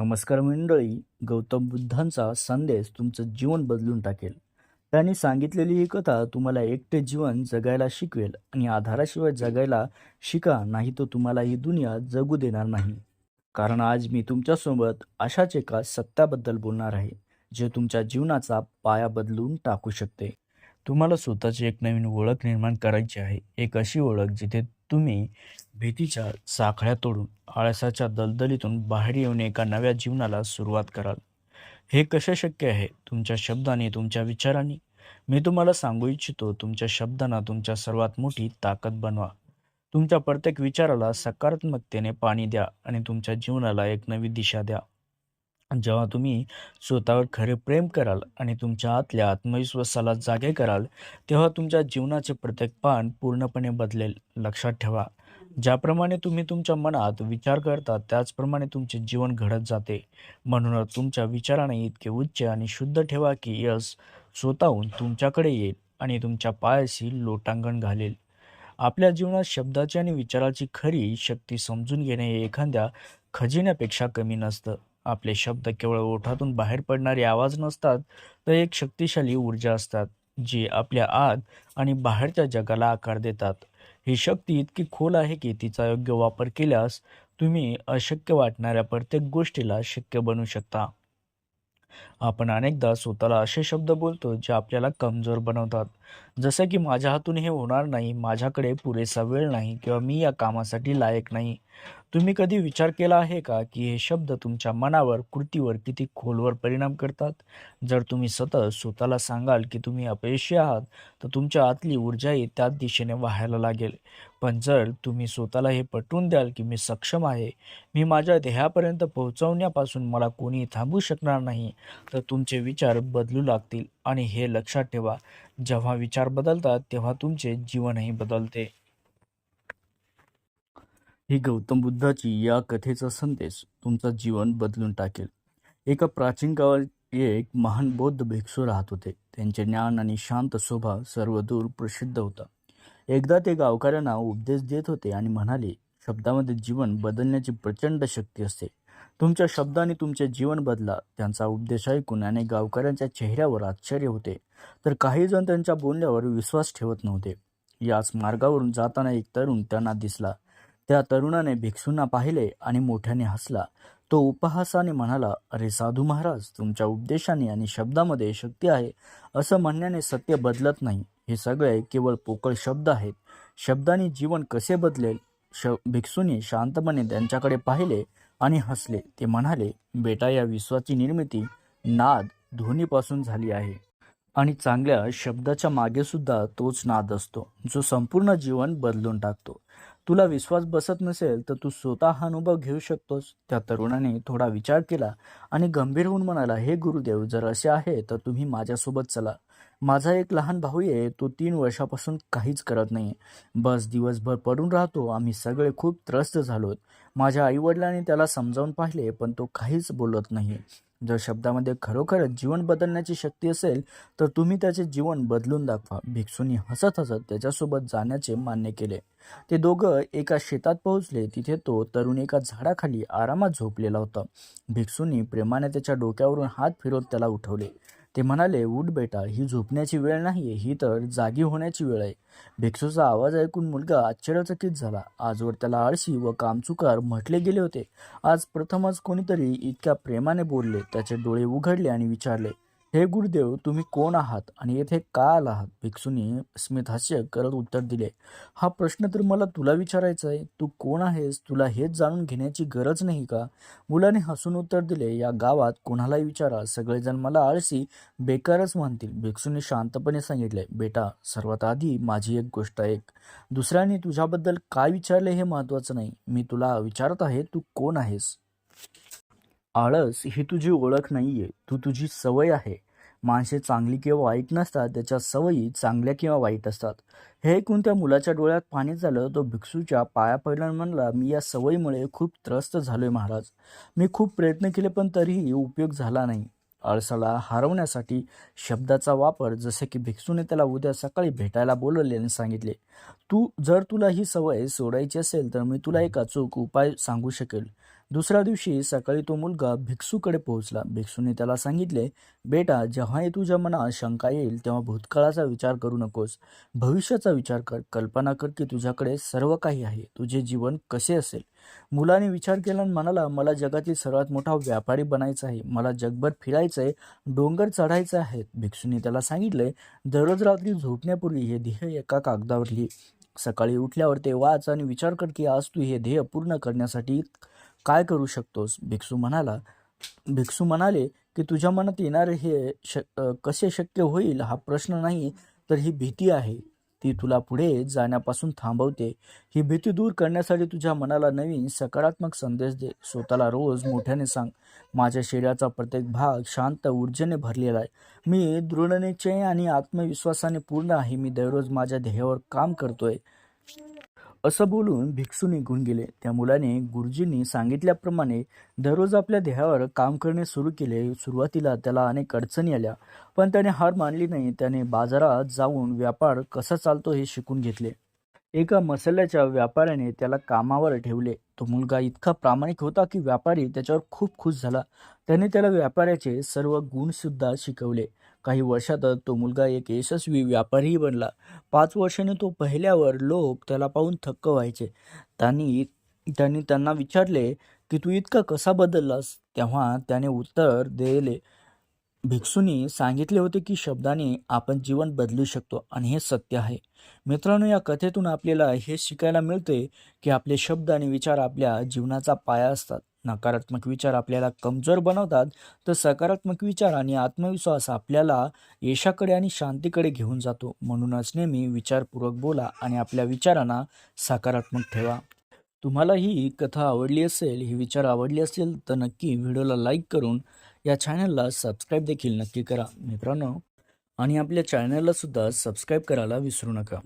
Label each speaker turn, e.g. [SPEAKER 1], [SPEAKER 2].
[SPEAKER 1] नमस्कार मंडळी गौतम बुद्धांचा संदेश तुमचं जीवन बदलून टाकेल. त्यांनी सांगितलेली ही कथा तुम्हाला एकटे जीवन जगायला शिकवेल आणि आधाराशिवाय जगायला शिका नाही तर तुम्हाला ही दुनिया जगू देणार नाही. कारण आज मी तुमच्यासोबत अशाच एका सत्याबद्दल बोलणार आहे जे तुमच्या जीवनाचा पाया बदलून टाकू शकते. तुम्हाला स्वतःची एक नवीन ओळख निर्माण करायची आहे एक अशी ओळख जिथे तुम्ही भीतीच्या साखळ्या तोडून आळसाच्या दलदलीतून बाहेर येऊन एका नव्या जीवनाला सुरुवात कराल. हे कसे शक्य आहे? तुमच्या शब्दाने तुमच्या विचारांनी. मी तुम्हाला सांगू इच्छितो तुमच्या शब्दांना तुमच्या सर्वात मोठी ताकद बनवा. तुमच्या प्रत्येक विचाराला सकारात्मकतेने पाणी द्या आणि तुमच्या जीवनाला एक नवी दिशा द्या. जेव्हा तुम्ही स्वतःवर खरे प्रेम कराल आणि तुमच्या आतल्या आत्मविश्वासाला जागे कराल तेव्हा तुमच्या जीवनाचे प्रत्येक पान पूर्णपणे बदलेल. लक्षात ठेवा. ज्याप्रमाणे तुम्ही तुमच्या मनात विचार करता त्याचप्रमाणे तुमचे जीवन घडत जाते. म्हणूनच तुमच्या विचाराने इतके उच्च आणि शुद्ध ठेवा की यश स्वतःहून तुमच्याकडे येईल आणि तुमच्या पायाशी लोटांगण घालेल. आपल्या जीवनात शब्दाची आणि विचाराची खरी शक्ती समजून घेणे हे एखाद्या खजिन्यापेक्षा कमी नसतं. आपले शब्द केवळ ओठातून बाहेर पडणारे आवाज नसतात तर एक शक्तिशाली ऊर्जा असतात जी आपल्या आत आणि बाहेरच्या जगाला आकार देतात. ही शक्ती इतकी खोल आहे की तिचा योग्य वापर केल्यास तुम्ही अशक्य वाटणाऱ्या प्रत्येक गोष्टीला शक्य बनवू शकता. आपण अनेकदा स्वतःला असे शब्द बोलतो जे आपल्याला कमजोर बनवतात. जसं की माझ्या हातून हे होणार नाही माझ्याकडे पुरेसा वेळ नाही किंवा मी या कामासाठी लायक नाही. तुम्ही कधी विचार केला आहे का की हे शब्द तुमच्या मनावर कृतीवर किती खोलवर परिणाम करतात? जर तुम्ही सतत स्वतःला सांगाल की तुम्ही अपयशी आहात तर तुमच्या आतली ऊर्जाही त्याच दिशेने वाहायला लागेल. पण जर तुम्ही स्वतःला हे पटवून द्याल की मी सक्षम आहे मी माझ्या ध्येयापर्यंत पोहोचवण्यापासून मला कोणी थांबू शकणार नाही तर तुमचे विचार बदलू लागतील. आणि हे लक्षात ठेवा जेव्हा विचार बदलतात तेव्हा तुमचे जीवनही बदलते. ही गौतम बुद्धाची या कथेचा संदेश तुमचं जीवन बदलून टाकेल. एका प्राचीन काळात एक महान बौद्ध भिक्षू राहत होते. त्यांचे ज्ञान आणि शांत स्वभाव सर्वदूर प्रसिद्ध होता. एकदा ते गावकऱ्यांना उपदेश देत होते आणि म्हणाले शब्दामध्ये जीवन बदलण्याची प्रचंड शक्ती असते. तुमच्या शब्दाने तुमचे जीवन बदला. त्यांचा उपदेश ऐकून अनेक गावकऱ्यांच्या चेहऱ्यावर आश्चर्य होते. तर काही जण त्यांच्या बोलण्यावर विश्वास ठेवत नव्हते. याच मार्गावरून जाताना एक तरुण त्यांना दिसला. त्या तरुणाने भिक्षूंना पाहिले आणि मोठ्याने हसला. तो उपहासाने म्हणाला अरे साधू महाराज तुमच्या उपदेशाने आणि शब्दामध्ये शक्ती आहे. असं म्हणण्याने सत्य बदलत नाही. हे सगळे केवळ पोकळ शब्द आहेत. शब्दाने जीवन कसे बदलेल श भिक्षूंनी शांतपणे त्यांच्याकडे पाहिले आणि हसले. ते म्हणाले बेटा या विश्वाची निर्मिती नाद ध्वनीपासून झाली आहे. आणि चांगल्या शब्दाच्या मागेसुद्धा तोच नाद असतो जो संपूर्ण जीवन बदलून टाकतो. तुला विश्वास बसत नसेल तर तू स्वतः हा अनुभव घेऊ शकतोस. त्या तरुणाने थोडा विचार केला आणि गंभीर होऊन म्हणाला हे गुरुदेव जर असे आहे तर तुम्ही माझ्यासोबत चला. माझा एक लहान भाऊ आहे तो तीन वर्षापासून काहीच करत नाही. बस दिवसभर पडून राहतो आम्ही सगळे खूप त्रस्त झालोत. माझ्या आईवडिलांनी त्याला समजावून पाहिले पण तो काहीच बोलत नाही. जर शब्दामध्ये खरोखरच जीवन बदलण्याची शक्ती असेल तर तुम्ही त्याचे जीवन बदलून दाखवा. भिक्षूंनी हसत हसत त्याच्यासोबत जाण्याचे मान्य केले. ते दोघं एका शेतात पोहोचले. तिथे तो तरुण एका झाडाखाली आरामात झोपलेला होता. भिक्षूंनी प्रेमाने त्याच्या डोक्यावरून हात फिरवत त्याला उठवले. ते म्हणाले उठ बेटा ही झोपण्याची वेळ नाही ही तर जागी होण्याची वेळ आहे. भिक्षूचा आवाज ऐकून मुलगा आश्चर्यचकित झाला. आजवर त्याला आळशी व कामचुकार म्हटले गेले होते. आज प्रथमच कोणीतरी इतक्या प्रेमाने बोलले. त्याचे डोळे उघडले आणि विचारले हे गुरुदेव तुम्ही कोण आहात आणि येथे का आला आहात? भिक्षूने स्मितहास्य करत उत्तर दिले. हा प्रश्न तर मला तुला विचारायचा आहे. तू कोण आहेस? तुला हेच जाणून घेण्याची गरज नाही का? मुलाने हसून उत्तर दिले या गावात कोणालाही विचारा. सगळेजण मला आळशी बेकारच म्हणतील. भिक्षूने शांतपणे सांगितले बेटा सर्वात आधी माझी एक गोष्ट एक दुसऱ्याने तुझ्याबद्दल काय विचारले हे महत्वाचं नाही. मी तुला विचारत आहे तू कोण आहेस? आळस ही तुझी ओळख नाही आहे तू तुझी सवय आहे. माणसे चांगली किंवा वाईट नसतात त्याच्या सवयी चांगल्या किंवा वाईट असतात. हे ऐकून त्या मुलाच्या डोळ्यात पाणी झालं. तो भिक्षूच्या पाया पडला म्हणला मी या सवयीमुळे खूप त्रस्त झालोय महाराज. मी खूप प्रयत्न केले पण तरीही उपयोग झाला नाही. आळसाला हरवण्यासाठी शब्दाचा वापर जसे की भिक्षूने त्याला उद्या सकाळी भेटायला बोलवले आणि सांगितले. तू जर तुला ही सवय सोडायची असेल तर मी तुला एक अचूक उपाय सांगू शकेल. दुसऱ्या दिवशी सकाळी तो मुलगा भिक्षूकडे पोहोचला. भिक्षूने त्याला सांगितले बेटा जेव्हाही तुझ्या मनात शंका येईल तेव्हा भूतकाळाचा विचार करू नकोस. भविष्याचा विचार कर. कल्पना कर की तुझ्याकडे सर्व काही आहे. तुझे जीवन कसे असेल मुलाने विचार केला आणि म्हणाला मला जगातील सर्वात मोठा व्यापारी बनायचा आहे. मला जगभर फिरायचं आहे डोंगर चढायचं आहे भिक्षूने त्याला सांगितले दररोज रात्री झोपण्यापूर्वी हे ध्येय एका कागदावर लिही. सकाळी उठल्यावर ते वाच आणि विचार कर की आज तू हे ध्येय पूर्ण करण्यासाठी काय करू शकतोस? भिक्षू म्हणाला भिक्षू म्हणाले की तुझ्या मनात येणारे हे श कसे शक्य होईल हा प्रश्न नाही तर ही भीती आहे. ती तुला पुढे जाण्यापासून थांबवते. ही भीती दूर करण्यासाठी तुझ्या मनाला नवीन सकारात्मक संदेश दे. स्वतःला रोज मोठ्याने सांग. माझ्या शरीराचा प्रत्येक भाग शांत ऊर्जेने भरलेला आहे. मी दृढनिश्चय आणि आत्मविश्वासाने पूर्ण आहे. मी दररोज माझ्या ध्येयावर काम करतोय. असं बोलून भिक्षू निघून गेले. त्या मुलाने गुरुजींनी सांगितल्याप्रमाणे दररोज आपल्या देहावर काम करणे सुरू केले. सुरुवातीला त्याला अनेक अडचणी आल्या पण त्याने हार मानली नाही. त्याने बाजारात जाऊन व्यापार कसा चालतो हे शिकून घेतले. एका मसाल्याच्या व्यापाऱ्याने त्याला कामावर ठेवले. तो मुलगा इतका प्रामाणिक होता की व्यापारी त्याच्यावर खूप खुश झाला. त्याने त्याला व्यापाऱ्याचे सर्व गुणसुद्धा शिकवले. काही वर्षातच तो मुलगा एक यशस्वी व्यापारीही बनला. पाच वर्षाने तो पहिल्यावर लोक त्याला पाहून थक्क व्हायचे. त्यांनी त्यांनी त्यांना विचारले की तू इतका कसा बदललास? तेव्हा त्याने उत्तर दिले. भिक्षूंनी सांगितले होते की शब्दाने आपण जीवन बदलू शकतो आणि हे सत्य आहे. मित्रांनो या कथेतून आपल्याला हे शिकायला मिळते की आपले शब्द आणि विचार आपल्या जीवनाचा पाया असतात. नकारात्मक विचार आपल्याला कमजोर बनवतात तर सकारात्मक विचार आणि आत्मविश्वास आपल्याला यशाकडे आणि शांतीकडे घेऊन जातो. म्हणूनच नेहमी विचारपूर्वक बोला आणि आपल्या विचारांना सकारात्मक ठेवा. तुम्हाला ही कथा आवडली असेल ही विचार आवडली असेल तर नक्की व्हिडिओला लाईक करून या चॅनलला सबस्क्राईब देखील नक्की करा मित्रांनो. आणि आपल्या चॅनलला सुद्धा सबस्क्राईब करायला विसरू नका.